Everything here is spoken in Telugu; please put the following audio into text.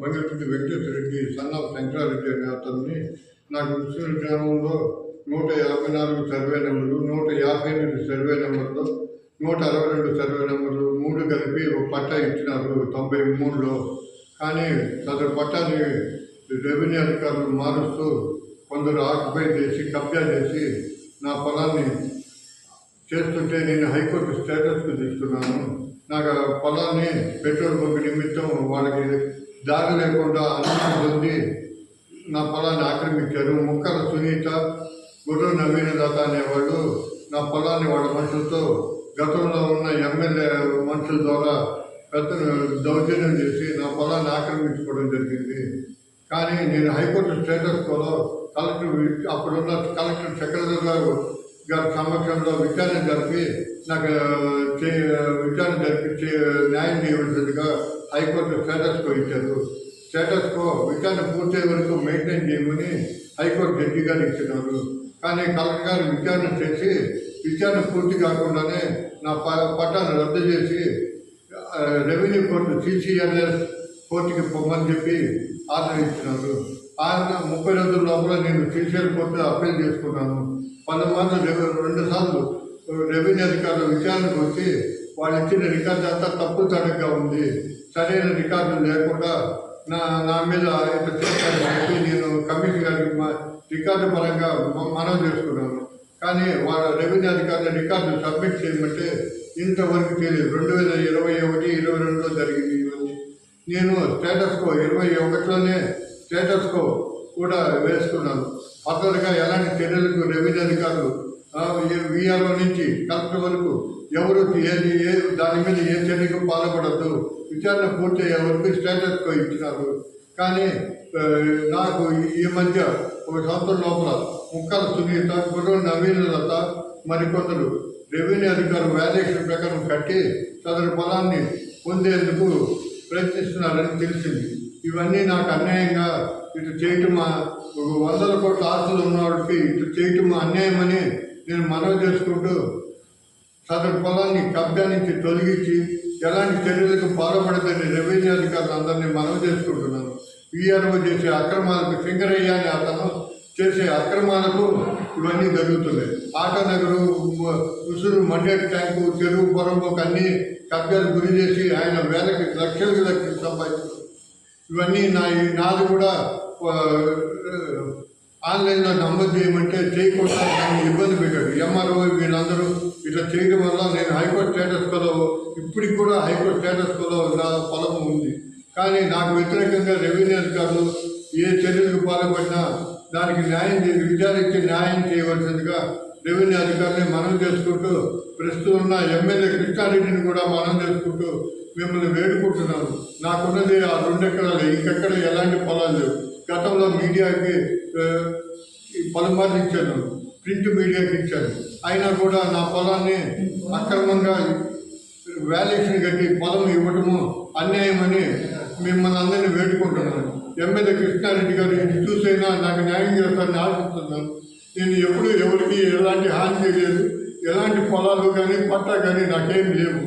మంగళపూడి వెంకటేశ్వర రెడ్డి సన్న శంకరారెడ్డి అనే అతన్ని నాకు విశ్వ గ్రామంలో నూట యాభై నాలుగు సర్వే నెంబర్లు నూట యాభై ఎనిమిది సర్వే నెంబర్లు నూట అరవై రెండు సర్వే నెంబర్లు మూడు కలిపి ఒక పట్టా ఇచ్చినారు తొంభై మూడులో. కానీ సదరు పట్టాన్ని రెవెన్యూ అధికారులు మారుస్తూ కొందరు ఆక్యుపై చేసి కబ్జా చేసి నా పొలాన్ని చేస్తుంటే నేను హైకోర్టు స్టేటస్కు తీసుకున్నాను. నాకు ఆ పొలాన్ని పెట్రోల్ బంక్ నిమిత్తం వాళ్ళకి దారి లేకుండా అనుమతి పొంది నా పొలాన్ని ఆక్రమించారు. ముక్కల సునీత గుర్రు నవీన దాత అనేవాళ్ళు నా పొలాన్ని వాళ్ళ మనుషులతో గతంలో ఉన్న ఎమ్మెల్యే మనుషుల ద్వారా పెద్ద దౌర్జన్యం చేసి నా పొలాన్ని ఆక్రమించుకోవడం జరిగింది. కానీ నేను హైకోర్టు స్టేటస్ కోలో కలెక్టర్ అప్పుడున్న కలెక్టర్ సెక్రటరీ గారు గారి సమక్షంలో విచారణ జరిపి నాకు చే- విచారణ జరిపి చే- న్యాయం చేయవలసిందిగా హైకోర్టు స్టేటస్ కో ఇచ్చారు. స్టేటస్ కో విచారణ పూర్తయ్యే వరకు మెయింటైన్ చేయమని హైకోర్టు జడ్జి గారు ఇచ్చినారు. కానీ కలెక్టర్ గారు విచారణ చేసి విచారణ పూర్తి కాకుండానే నా ప- పట్టాను రద్దు చేసి రెవెన్యూ కోర్టు సిసిఎన్ఎస్ కోర్టుకి పొమ్మని చెప్పి ఆర్డర్ ఇచ్చినారు. ఆయన ముప్పై రోజుల లోపల నేను సిసిఎల్ కోర్టు అప్పీల్ చేసుకున్నాను. పలుమార్లు రెండు సార్లు రెవెన్యూ అధికారులు విచారణకు వచ్చి వాళ్ళు ఇచ్చిన రికార్డు అంతా తప్పు తడగ్గా ఉంది. సరైన రికార్డు లేకుండా నా నా మీద చెప్పి నేను కమిషన్ గారికి మా రికార్డు పరంగా మనవి చేసుకున్నాను. కానీ వాళ్ళ రెవెన్యూ అధికారులు రికార్డు సబ్మిట్ చేయమంటే ఇంతవరకు తెలియదు. రెండు వేల ఇరవై ఒకటి ఇరవై రెండులో జరిగింది ఇవన్నీ నేను స్టేటస్కో ఇరవై ఒకటిలోనే స్టేటస్కో కూడా వేసుకున్నాను. ఫర్దర్గా ఎలాంటి చర్యలకు రెవెన్యూ అధికారులు విఆర్ఓ నుంచి కలెక్టర్ వరకు ఎవరు ఏది ఏ దాని మీద ఏ చర్యకు పాల్పడద్దు. విచారణ పూర్తి అయ్యే వరకు స్టేటస్కో ఇచ్చినారు. కానీ నాకు ఈ మధ్య ఒక సంవత్సరం లోపల ముక్కల సునీత గుర్ర నవీన లత మరికొందరు రెవెన్యూ అధికారులు వ్యాలేషన్ ప్రకారం కట్టి సదరు పొలాన్ని పొందేందుకు ప్రయత్నిస్తున్నారని తెలిసింది. ఇవన్నీ నాకు అన్యాయంగా ఇటు చేయటం వందల కోట్ల ఆస్తులు ఉన్నవాడికి ఇటు చేయటం అన్యాయమని నేను మనవి చేసుకుంటూ సదరు పొలాన్ని కబ్జా నుంచి తొలగించి ఎలాంటి చర్యలకు పాల్పడదని రెవెన్యూ అధికారులు అందరినీ మనవి చేసుకుంటున్నాను. ఈఆర్ఓ చేసే అక్రమాలకు సింగరయ్య అని అతను చేసే అక్రమాలకు ఇవన్నీ జరుగుతున్నాయి. ఆటనగరు ఉసురు మండేటి ట్యాంకు చెరువు పొరంబోకు అన్ని కబ్జాలు గురి చేసి ఆయన వేలకి లక్షలకు లక్షలు సంపాదించారు. ఇవన్నీ నా నాది కూడా ఆన్లైన్లో నమోదు చేయమంటే చేయకుండా నన్ను ఇబ్బంది పెట్టాడు. ఎంఆర్ఓ వీళ్ళందరూ ఇట్లా చేయడం వల్ల నేను హైకోర్టు స్టేటస్ కోలో ఇప్పటికి కూడా హైకోర్టు స్టేటస్ కోలో నా ఫలం ఉంది. కానీ నాకు వ్యతిరేకంగా రెవెన్యూ అధికారులు ఏ చర్యలకు పాల్పడినా దానికి న్యాయం చేసి విచారించి న్యాయం చేయవలసిందిగా రెవెన్యూ అధికారులని మనం చేసుకుంటూ ప్రస్తుతం ఉన్న ఎమ్మెల్యే కృష్ణారెడ్డిని కూడా మనం చేసుకుంటూ మిమ్మల్ని వేడుకుంటున్నాను. నాకున్నది ఆ రెండు ఎకరాలు. ఇంకెక్కడ ఎలాంటి పొలాలు లేవు. గతంలో మీడియాకి పలుమార్లు ఇచ్చాను ప్రింట్ మీడియాకి ఇచ్చాను అయినా కూడా నా పొలాన్ని అక్రమంగా వాల్యుయేషన్ కట్టి పొలం ఇవ్వటము అన్యాయమని మిమ్మల్ని అందరినీ వేడుకుంటున్నాను. ఎమ్మెల్యే కృష్ణారెడ్డి గారు ఇది చూసైనా నాకు న్యాయం చేస్తారని ఆశిస్తున్నాను. నేను ఎప్పుడు ఎవరికి ఎలాంటి హాని చేయలేదు. ఎలాంటి పొలాలు కానీ పట్టా కానీ నాకేం లేవు.